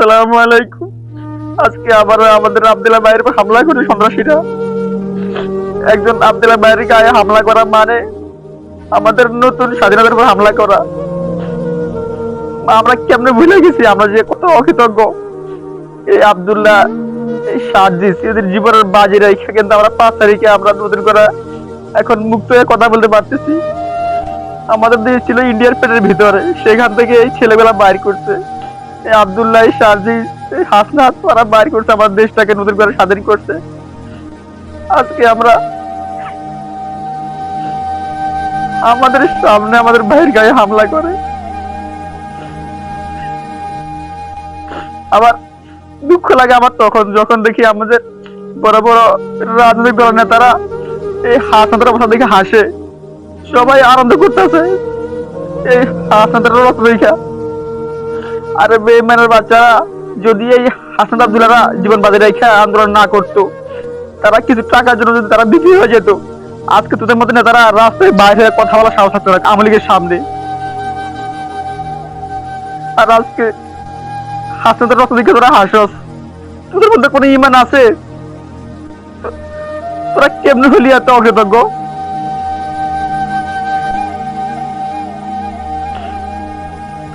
আসসালামু আলাইকুম। আজকে আমাদের উপর হামলা করে সন্ত্রাসীরা। একজন গায়ে হামলা করা মানে আমাদের নতুন স্বাধীনতার উপর হামলা করা। আমরা কেমনে ভুলে গেছি? আমরা যে কত অকৃতজ্ঞ। এই আব্দুল্লাহ, এই সাজিস, এদের জীবনের বাজি রেখে কিন্তু আমরা পাঁচ তারিখে আমরা নতুন করে এখন মুক্ত হয়ে কথা বলতে পারতেছি। আমাদের দেশ ছিল ইন্ডিয়ার পেটের ভিতরে। সেখান থেকে এই ছেলেবেলা বাইর করছে। আবদুল্লাহ বাইর করছে আমার দেশটাকে নতুন করে স্বাধীন করছে। আজকে আমরা আমাদের সামনে আমাদের ভাইয়ের গায়ে হামলা করে। আবার দুঃখ লাগে আমার তখন, যখন দেখি আমাদের বড় বড় রাজনৈতিক দলের নেতারা এই হাসনাতের অবস্থা দেখে হাসে। সবাই আনন্দ করতেছে। এই হাসনাতের দেখা। আরে বেমানের বাচ্চারা, যদি এই হাসান আব্দুল্লাহরা জীবন বাজে রেখে আন্দোলন না করতো, তারা কিছু টাকার জন্য যদি তারা বিক্রি হয়ে যেত, আজকে তোদের মতো নেতারা রাস্তায় বাইরে কথা বলা সাহস থাকতো না, আওয়ামী লীগের সামনে। আর আজকে হাসনাতের রথ দেখে তোরা হাসস। তোদের মধ্যে কোনো ইমান আছে? তোরা কেমনে হলি এত অকৃতজ্ঞ?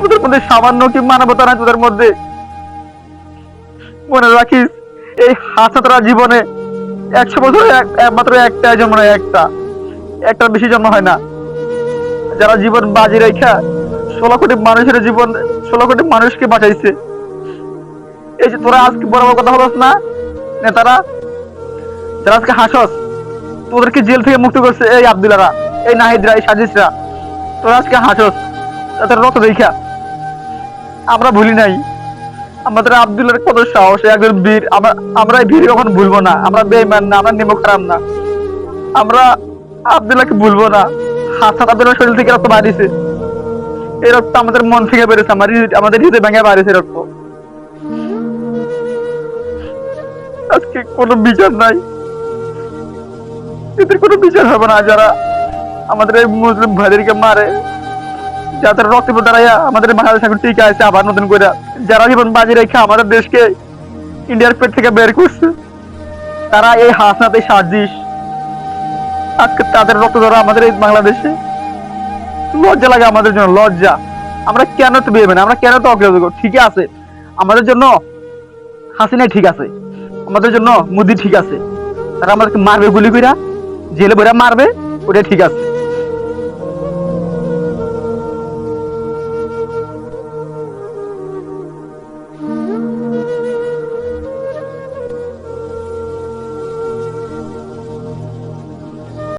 তোদের মধ্যে সামান্য কি মানবতা নাই তোদের মধ্যে। মনে রাখিস, এই হাসাতরা জীবনে একশো বছরে একমাত্র একটা জন্ম নয়, একটা। একটার বেশি জন্ম হয় না। যারা জীবন বাজি রেখা ষোলো কোটি মানুষের জীবন, ষোলো কোটি মানুষকে বাঁচাইছে। এই যে তোরা আজকে বড় বড় কথা বলস না, নেতারা, যারা আজকে হাসস, তোদেরকে জেল থেকে মুক্ত করছে এই আব্দুল্লারা এই নাহিদরা, এই সাজিসরা। তোরা আজকে হাসস, তাদের রত দেখা। আমরা ভুলি নাই। আমাদের আব্দুল্লার কত সাহস, একজন বীর। আমরা আমরা এই বীর কখন ভুলবো না। আমরা বেইমান না, আমরা নেমো খারাপ না। আমরা আব্দুল্লাহকে ভুলবো না। হাসান আব্দুল্লাহ শরীর থেকে রক্ত বাড়িছে এই রক্ত আমাদের মন থেকে বেড়েছে আমার আমাদের হৃদয় ভেঙে বাড়িছে রক্ত। আজকে কোনো বিচার নাই। এদের কোনো বিচার হবে না। যারা আমাদের এই মুসলিম ভাইদেরকে মারে যাদের রক্ত দাঁড়াইয়া আমাদের বাংলাদেশ এখন টিকে আছে, আবার নতুন করে। যারা জীবন বাজি রেখে আমাদের দেশকে ইন্ডিয়ার পেট থেকে বের করছে, তারা এই হাসনাত সাজিস। আজকে তাদের রক্ত ধরা আমাদের এই বাংলাদেশে। লজ্জা লাগে আমাদের জন্য, লজ্জা। আমরা কেন তো বেরবে না? আমরা কেন তো অগ্রগতি ঠিকই আছে। আমাদের জন্য হাসিনাই ঠিক আছে। আমাদের জন্য মুদি ঠিক আছে। তারা আমাদেরকে মারবে গুলি কইরা, জেলে বইরা মারবে ওটা ঠিক আছে।